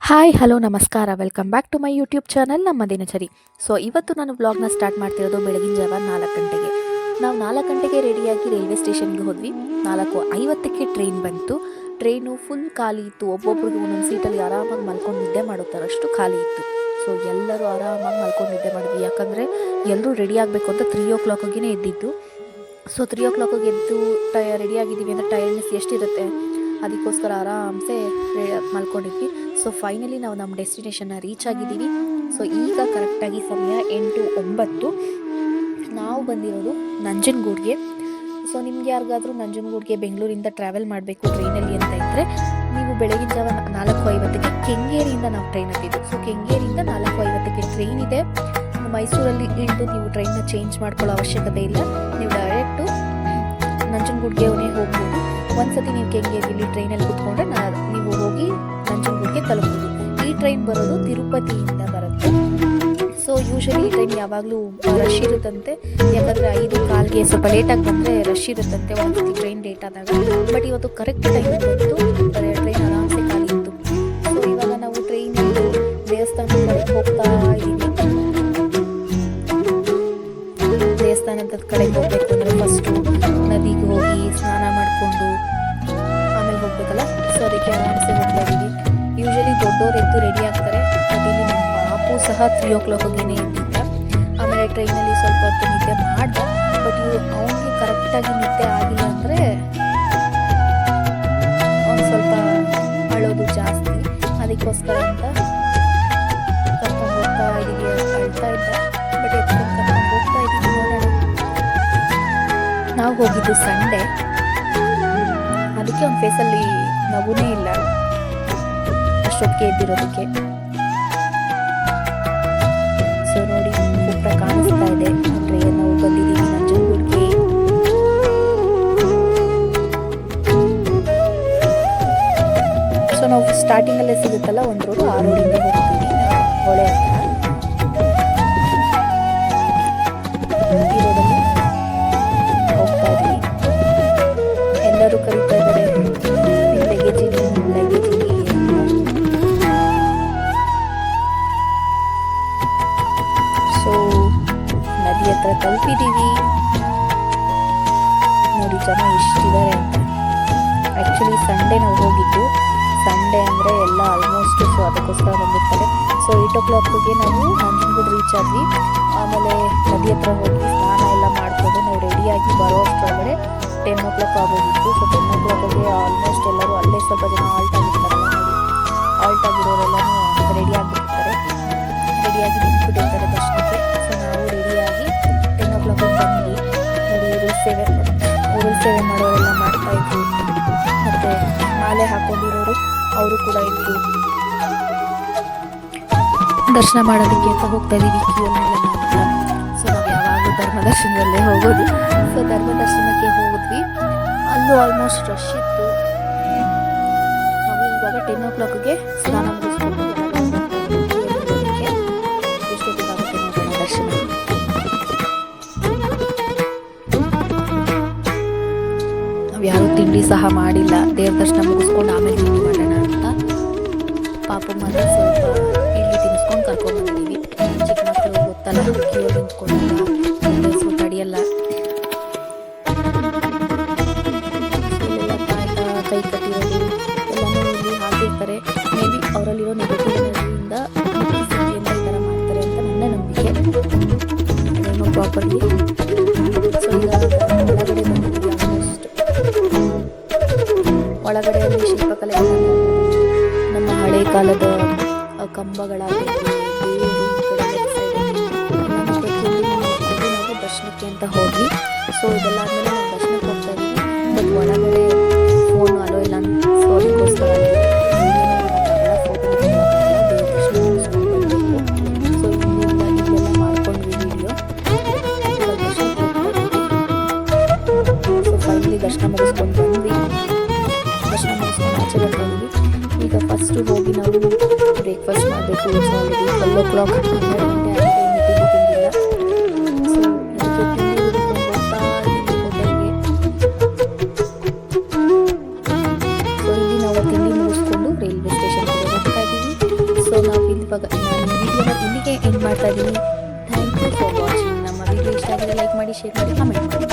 Hi hello ನಮಸ್ಕಾರ. Welcome back to my YouTube channel ನಮ್ಮ ದಿನಚರಿ. ಸೊ ಇವತ್ತು ನಾನು ವ್ಲಾಗ್ನ ಸ್ಟಾರ್ಟ್ ಮಾಡ್ತಿರೋದು ಬೆಳಗಿನ ಜಾವ ನಾಲ್ಕು ಗಂಟೆಗೆ. ನಾವು ನಾಲ್ಕು ಗಂಟೆಗೆ ರೆಡಿಯಾಗಿ ರೈಲ್ವೆ ಸ್ಟೇಷನ್ಗೆ ಹೋದ್ವಿ. ನಾಲ್ಕು ಐವತ್ತಕ್ಕೆ ಟ್ರೈನ್ ಬಂತು. ಟ್ರೈನು ಫುಲ್ ಖಾಲಿ ಇತ್ತು. ಒಬ್ಬೊಬ್ರಿಗೆ ಒಂದೊಂದು ಸೀಟಲ್ಲಿ ಆರಾಮಾಗಿ ಮಲ್ಕೊಂಡು ನಿದ್ದೆ ಮಾಡೋ ಥರಷ್ಟು ಖಾಲಿ ಇತ್ತು. ಸೊ ಎಲ್ಲರೂ ಆರಾಮಾಗಿ ಮಲ್ಕೊಂಡು ನಿದ್ದೆ ಮಾಡಿದ್ವಿ. ಯಾಕಂದರೆ ಎಲ್ಲರೂ ರೆಡಿ ಆಗಬೇಕು ಅಂತ ತ್ರೀ ಓ ಕ್ಲಾಕಿಗೆ ಎದ್ದಿದ್ದು. ಸೊ ತ್ರೀ ಓ ಕ್ಲಾಕಿಗೆ ಎದ್ದು ಟೈ ರೆಡಿ ಆಗಿದ್ದೀವಿ ಅಂದರೆ ಟೈರ್ನೆಸ್ ಎಷ್ಟಿರುತ್ತೆ? ಅದಕ್ಕೋಸ್ಕರ ಆರಾಮ್ಸೆ ಮಲ್ಕೊಂಡಿದ್ವಿ. ಸೊ ಫೈನಲಿ ನಾವು ನಮ್ಮ ಡೆಸ್ಟಿನೇಷನ್ನ ರೀಚ್ ಆಗಿದ್ದೀವಿ. ಸೊ ಈಗ ಕರೆಕ್ಟಾಗಿ ಸಮಯ ಎಂಟು ಒಂಬತ್ತು. ನಾವು ಬಂದಿರೋದು ನಂಜನಗೂಡ್ಗೆ. ಸೊ ನಿಮ್ಗೆ ಯಾರಿಗಾದರೂ ನಂಜನಗೂಡಿಗೆ ಬೆಂಗಳೂರಿಂದ ಟ್ರಾವೆಲ್ ಮಾಡಬೇಕು ಟ್ರೈನಲ್ಲಿ ಅಂತ ಇದ್ದರೆ ನೀವು ಬೆಳಗಿನ ಜಾವ ನಾಲ್ಕು ಐವತ್ತಕ್ಕೆ ಕೆಂಗೇರಿಯಿಂದ ನಾವು ಟ್ರೈನ್ ಹತ್ತಿದ್ದು ಸೊ ಕೆಂಗೇರಿಯಿಂದ ನಾಲ್ಕು ಐವತ್ತಕ್ಕೆ ಟ್ರೈನ್ ಇದೆ. ಮೈಸೂರಲ್ಲಿ ಇಳಿದು ನೀವು ಟ್ರೈನ್ನ ಚೇಂಜ್ ಮಾಡ್ಕೊಳ್ಳೋ ಅವಶ್ಯಕತೆ ಇಲ್ಲ. ನೀವು ಡೈರೆಕ್ಟು ನಂಜನಗೂಡ್ಗೆ ಹೋಗ್ಬೋದು. ಒಂದ್ಸತಿ ನೀವು ಕೆಂಗೇರಿಯಲ್ಲಿ ಟ್ರೈನಲ್ಲಿ ಕುತ್ಕೊಂಡ್ರೆ ನಾ ನೀವು ಟ್ರೈನ್ ಬರೋದು ತಿರುಪತಿಯಿಂದ ಬರುತ್ತೆ. ಸೊ ಯೂಶಲಿ ಟ್ರೈನ್ ಯಾವಾಗಲೂ ರಶ್ ಇರುತ್ತಂತೆ. ಯಾಕಂದರೆ ಐದು ಕಾಲ್ಗೆ ಸ್ವಲ್ಪ ಲೇಟಾಗಿ ಬಂದರೆ ರಶ್ ಇರುತ್ತಂತೆ ಒಂದು ಟ್ರೈನ್ ಲೇಟ್ ಆದಾಗ. ಬಟ್ ಇವತ್ತು ಕರೆಕ್ಟ್ ಟೈಮ್ ಬಂತು ಟ್ರೈನ್ ಆರಾಮ್ಸೆ ಖಾಲಿ ಇತ್ತು ಸೊ ಇವಾಗ ನಾವು ಟ್ರೈನ್ ದೇವಸ್ಥಾನದ ಕಡೆ ಹೋಗ್ತಾ ಇದ್ದೀವಿ. ದೇವಸ್ಥಾನದ ಕಡೆಗೆ ಹೋಗಬೇಕು ಅಂದರೆ ಫಸ್ಟು ನದಿಗೆ ಹೋಗಿ ಸ್ನಾನ ಮಾಡಿಕೊಂಡು ಆಮೇಲೆ ಹೋಗ್ಬೇಕಲ್ಲ? ಸೊ ಅದಕ್ಕೆ ಆರಾಮ್ಸೆ ಹೋಗ್ತಾ ಇದ್ದೀವಿ. ಯೂಶಲಿ ದೊಡ್ಡವರು ಎದ್ದು ರೆಡಿ ಸಹ ತ್ರೀ ಓ ಕ್ಲಾಕ್ ಹೋಗಿನೇ ಇದ್ದಿದ್ದ. ಆಮೇಲೆ ಟ್ರೈನಲ್ಲಿ ಸ್ವಲ್ಪ ಹೊತ್ತು ನಿದ್ದೆ ಮಾಡ್ದ. ಬಟ್ ಇವು ಅವನಿಗೆ ಕರೆಕ್ಟಾಗಿ ನಿದ್ದೆ ಆಗಿಲ್ಲ ಅಂದರೆ ಅವ್ನು ಸ್ವಲ್ಪ ಅಳೋದು ಜಾಸ್ತಿ. ಅದಕ್ಕೋಸ್ಕರ ಅಂತ ನಾವು ಹೋಗಿದ್ದು ಸಂಡೇ ಅದಕ್ಕೆ ಒಂದು ಫೇಸಲ್ಲಿ ನಗುನೇ ಇಲ್ಲ. ಅಷ್ಟೊತ್ತಿಗೆ ಎದ್ದಿರೋದಕ್ಕೆ. ಸ್ಟಾರ್ಟಿಂಗಲ್ಲೇ ಸಿಗುತ್ತಲ್ಲ, ಒಂದು ರೋಡು ಆ ರೋಡಿಂದ ಹೋಗ್ತೀವಿ ಹೊಳೆ ಹತ್ರ ಹೋಗ್ತಾ ಎಲ್ಲರೂ ಕರೀತಾ ಇದ್ದಾರೆ. ಲಗೇಜ್ ಇದೆ ಲಗೇಜ್ ಸೊ ನದಿ ಹತ್ರ ತಲುಪಿದ್ದೀವಿ ನೋಡಿ ಜನ ಎಷ್ಟಿದ್ದಾರೆ ಅಂತ. ಆ್ಯಕ್ಚುಲಿ ಸಂಡೇ ನಾವು ಹೋಗಿದ್ದು. ಸಂಡೇ ಅಂದರೆ ಎಲ್ಲ ಆಲ್ಮೋಸ್ಟ್ ಸೊ ಅದಕ್ಕೋಸ್ಕರ ಬಂದಿರ್ತಾರೆ. ಸೊ ಏಯ್ಟ್ ಓ ಕ್ಲಾಕ್ಗೆ ನಾವು ನಂಜನಗೂಡು ರೀಚ್ ಆಗಿ ಆಮೇಲೆ ನದಿ ಹತ್ರ ಹೋಗಿ ಸ್ನಾನ ಎಲ್ಲ ಮಾಡ್ಕೊಂಡು ನಾವು ರೆಡಿಯಾಗಿ ಬರೋ ಅಷ್ಟೊಳಗಡೆ ಟೆನ್ ಓ ಕ್ಲಾಕ್ ಆಗೋಗಿತ್ತು. ಸೊ ಟೆನ್ ಓ ಕ್ಲಾಕಿಗೆ ಆಲ್ಮೋಸ್ಟ್ ಎಲ್ಲರೂ ಅಲ್ಲೇ ಸ್ವಲ್ಪ ಜನ ಆಲ್ಟ್ ಆಗಿರ್ತಾರಲ್ಲ ನೋಡಿ ಆಲ್ಟ್ ಆಗಿರೋರೆಲ್ಲನೂ ರೆಡಿ ಆಗಿರ್ತಾರೆ. ರೆಡಿಯಾಗಿ ದರ್ಶನಕ್ಕೆ. ಸೊ ನಾವು ರೆಡಿಯಾಗಿ ಟೆನ್ ಓ ಕ್ಲಾಕಿಗೆ ಬಂದ್ವಿ. ನೋಡಿ ಸೇವೆ ಉರುಳು ಸೇವೆ ಮಾಡೋರೆಲ್ಲ ಮಾಡ್ತಾ ಇದ್ರು. ಮತ್ತು ಮಾಲೆ ಹಾಕೊಂಡಿರೋರು. ಅವರು ಕೂಡ ಇತ್ತು ದರ್ಶನ ಮಾಡೋದಕ್ಕೆ ಅಂತ ಹೋಗ್ತಾ ಇದೀವಿ ಮೇಲೆ ಸೊ ನಾವು ಯಾವಾಗಲೂ ಧರ್ಮ ದರ್ಶನದಲ್ಲೇ ಹೋಗೋದು. ಸೊ ಧರ್ಮ ದರ್ಶನಕ್ಕೆ ಹೋಗಿದ್ವಿ ಅಲ್ಲೂ ಆಲ್ಮೋಸ್ಟ್ ರಶ್ ಇತ್ತು. ನಾವು ಇವಾಗ ಟೆನ್ ಓ ಕ್ಲಾಕ್ಗೆ ಸ್ನಾನ ದರ್ಶನ ತಿಂಡಿ ಸಹ ಮಾಡಿಲ್ಲ. ದೇವ್ರ ದರ್ಶನ ಪಾಪ ಮಾತ್ರ ಸ್ವಲ್ಪ ಇಲ್ಲಿ ತಿನ್ಸ್ಕೊಂಡು ಕರ್ಕೊಂಡು ಬಂದಿದ್ದೀವಿ. ಚಿಕ್ಕ ಮಕ್ಕಳು ಗೊತ್ತಲ್ಲ ಕೇಳಿ ನಿಂತ್ಕೊಂಡು ಸೊ ತಡಿಯಲ್ಲ ಕೈ ಕಟ್ಟಿರೋದು ಇಲ್ಲಿ ಹಾಕಿರ್ತಾರೆ. ಮೇ ಬಿ ಅವರಲ್ಲಿರೋ ನೆಗೆಟಿವ್ ಎನರ್ಜಿಯಿಂದ ಈ ಥರ ಮಾಡ್ತಾರೆ ಅಂತ ನನ್ನ ನಂಬಿಕೆ. ಸೊ ಈಗ ಒಳಗಡೆ ಬಂದಿದ್ದೀವಿ ಆಲ್ಮೋಸ್ಟ್. ಶಿಲ್ಪಕಲೆ ಹಳೆ ಕಾಲದ ಕಂಬಗಳಾಗಿರ್ಬೋದು ದರ್ಶನಕ್ಕೆ ಅಂತ ಹೋದ್ವಿ. ಸೊ ಇದೆಲ್ಲ ಆದಮೇಲೆ ನಾವು ದರ್ಶನಕ್ಕೆ ಹೋಗ್ತಾ ಇದ್ವಿ. ಬಟ್ ಒಳಗಡೆ ಫೋನ್ ಅಲೋ ಇಲ್ಲ ಸೊ ಅದಕ್ಕೋಸ್ಕರ ದರ್ಶನ ಮುಗಿಸ್ಕೊಂಡು ಬಂದ್ವಿ. ದರ್ಶನ ಮುಗಿಸ್ಕೊಂಡು ಈಗ ಫಸ್ಟು ಹೋಗಿ ನಾವು ಬ್ರೇಕ್ಫಾಸ್ಟ್ ಮಾಡಬೇಕು it's already twelve o'clock ಹನ್ನೆರಡು ಗಂಟೆ ಆಗಿದೆ ಇನ್ನೂ ತಿಂಡಿ ತಿಂದಿಲ್ಲ ಸೊ ಇದಕ್ಕೆ ತಿಂಡಿ ಹುಡ್ಕೊಂಡು ಹೋಗ್ತಾ ಇದ್ದೀವಿ ಹೋಟೆಲ್ಗೆ ಸೊ ಇಲ್ಲಿ ನಾವು ತಿಂಡಿ ಮುಗಿಸ್ಕೊಂಡು ರೈಲ್ವೆ ಸ್ಟೇಷನ್ ಕಡೆ ಹೋಗ್ತಾ ಇದ್ದೀವಿ ಇವಾಗ ನಾನು ಈ ವಿಡಿಯೋನ ಇಲ್ಲಿಗೆ ಎಂಡ್ ಮಾಡ್ತಾ ಇದ್ದೀನಿ ಥ್ಯಾಂಕ್ ಯು ಫಾರ್ ವಾಚಿಂಗ್ ನಮ್ಮ ವಿಡಿಯೋ ಇಷ್ಟ ಆಗಿದೆ ಲೈಕ್ ಮಾಡಿ ಶೇರ್ ಮಾಡಿ ಕಮೆಂಟ್ ಮಾಡಿ